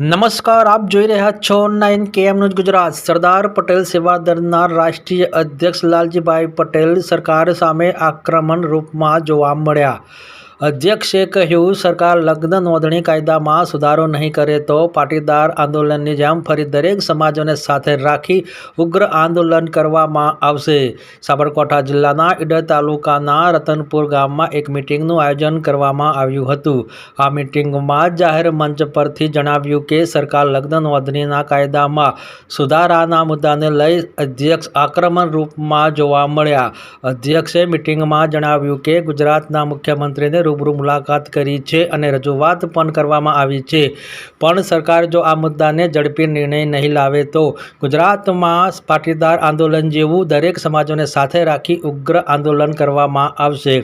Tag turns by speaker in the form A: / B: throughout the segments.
A: નમસ્કાર, આપ જોઈ રહ્યા છો nine KM news Gujarat. Sardar Patel સેવા દળના રાષ્ટ્રીય અધ્યક્ષ લાલજીભાઈ પટેલ સરકાર સામે આક્રમણ રૂપમાં જોવા મળ્યા. અધ્યક્ષે કહ્યું, સરકાર લગ્ન નોંધણી કાયદામાં સુધારો નહીં કરે તો પાટીદાર આંદોલનની જેમ ફરી દરેક સમાજોને સાથે રાખી ઉગ્ર આંદોલન કરવામાં આવશે. સાબરકાંઠા જિલ્લાના ઈડર તાલુકાના રતનપુર ગામમાં એક મિટિંગનું આયોજન કરવામાં આવ્યું હતું. આ મિટિંગમાં જાહેર મંચ પરથી જણાવ્યું કે, સરકાર લગ્ન નોંધણીના કાયદામાં સુધારાના મુદ્દાને લઈ અધ્યક્ષ આક્રમણ રૂપમાં જોવા મળ્યા. અધ્યક્ષે મિટિંગમાં જણાવ્યું કે, ગુજરાતના મુખ્યમંત્રીને રૂબરૂ મુલાકાત કરી છે અને રજૂઆત પણ કરવામાં આવી છે. પણ સરકાર જો આ મુદ્દાને ઝડપી નિર્ણય નહીં લાવે તો ગુજરાતમાં પાટીદાર આંદોલન જેવું દરેક સમાજોને સાથે રાખી ઉગ્ર આંદોલન કરવામાં આવશે.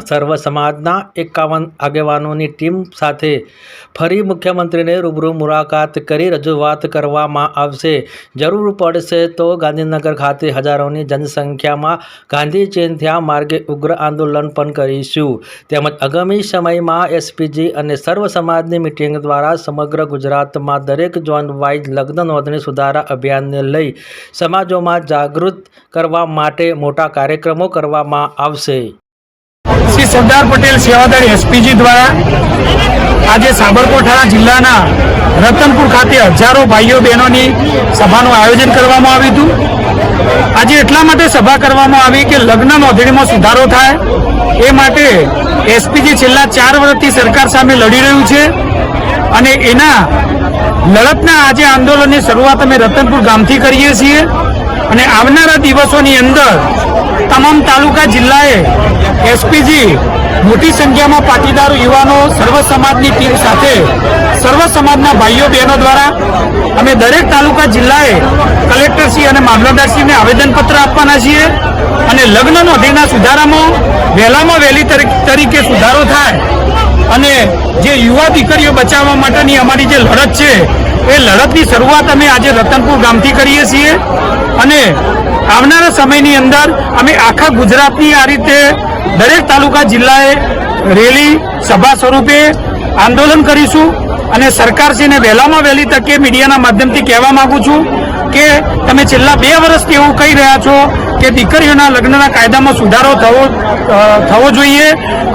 A: સર્વ સમાજના એકાવન આગેવાનોની ટીમ સાથે ફરી મુખ્યમંત્રીને રૂબરૂ મુલાકાત કરી રજૂઆત કરવામાં આવશે. જરૂર પડશે તો ગાંધીનગર ખાતે હજારોની જનસંખ્યામાં ગાંધી ચિંધ્યા માર્ગે ઉગ્ર આંદોલન પણ કરીશું. તેમજ આગામી સમયમાં એસપીજી અને સર્વ સમાજની મિટિંગ દ્વારા સમગ્ર ગુજરાતમાં દરેક ઝોન વાઇઝ લગ્ન નોંધણી સુધારા અભિયાનને લઈ સમાજોમાં જાગૃત કરવા માટે મોટા કાર્યક્રમો કરવામાં આવશે.
B: શ્રી સરદાર પટેલ સેવાદળ એસપીજી દ્વારા આજે સાબરકાંઠા જિલ્લાના રતનપુર ખાતે હજારો ભાઈઓ બહેનોની સભાનું આયોજન કરવામાં આવ્યું હતું. આજે એટલા માટે સભા કરવામાં આવી કે લગ્ન નોંધણીમાં સુધારો થાય. એ માટે એસપીજી છેલ્લા ચાર વર્ષથી સરકાર સામે લડી રહ્યું છે. અને એના લડતના આજે આંદોલનની શરૂઆત અમે રતનપુર ગામથી કરીએ છીએ. અને આવનારા દિવસોની અંદર તમામ તાલુકા જિલ્લાએ એસપીજી મોટી સંખ્યામાં પાટીદાર, યુવાનો, સર્વ સમાજની ટીમ સાથે, સર્વ સમાજના ભાઈઓ, બહેનો દ્વારા અમે દરેક તાલુકા જિલ્લાએ કલેક્ટરશ્રી અને મામલતદારશ્રીને આવેદનપત્ર આપવાના છીએ અને લગ્ન નોંધણીના સુધારામાં, વહેલામાં વહેલી તરી- તરીકે સુધારો થાય અને જે યુવા દીકરીઓ બચાવવા માટેની અમારી જે લડત છે, એ લડતની શરૂઆત અમે આજે રતનપુર ગામથી કરીએ છીએ અને આવનારા સમયની અંદર અમે આખા ગુજરાતની આ રીતે દરેક તાલુકા જિલ્લાએ રેલી, સભા સ્વરૂપે આંદોલન કરીશું અને સરકારશ્રીને વહેલામાં વહેલી તકે મીડિયાના માધ્યમથી કહેવા માંગુ છું કે તમે છેલ્લા બે વર્ષથી એવું કહી રહ્યા છો કે દીકરીઓના લગ્નના કાયદામાં સુધારો થવો થવો જોઈએ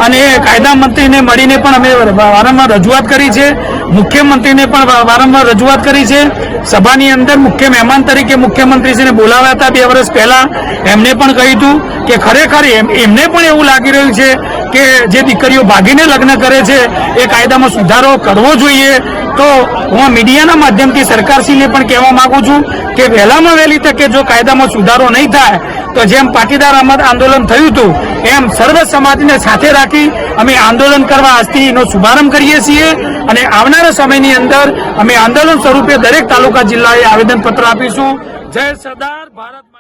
B: અને એ કાયદા મંત્રીને મળીને પણ અમે વારંવાર રજૂઆત કરી છે. મુખ્યમંત્રીને પણ વારંવાર રજૂઆત કરી છે. સભાની અંદર મુખ્ય મહેમાન તરીકે મુખ્યમંત્રીશ્રીને બોલાવ્યા હતા બે વર્ષ પહેલા. એમને પણ કહ્યું હતું કે ખરેખર એમ- એમને પણ એવું લાગી રહ્યું છે કે જે દીકરીઓ ભાગીને લગ્ન કરે છે, એ કાયદામાં સુધારો કરવો જોઈએ. તો હું મીડિયાના માધ્યમથી સરકારશ્રીને પણ કહેવા માંગુ છું કે વહેલામાં વહેલી તકે જો કાયદામાં સુધારો નહીં થાય, તો જેમ પાટીદાર આંદોલન થયું હતું, એમ સર્વ સમાજને સાથે રાખી અમે આંદોલન કરવા આજથી એનો શુભારંભ કરીએ છીએ અને આવનારા સમયની અંદર અમે આંદોલન સ્વરૂપે દરેક તાલુકા જિલ્લાએ આવેદનપત્ર આપીશું. જય સરદાર ભારત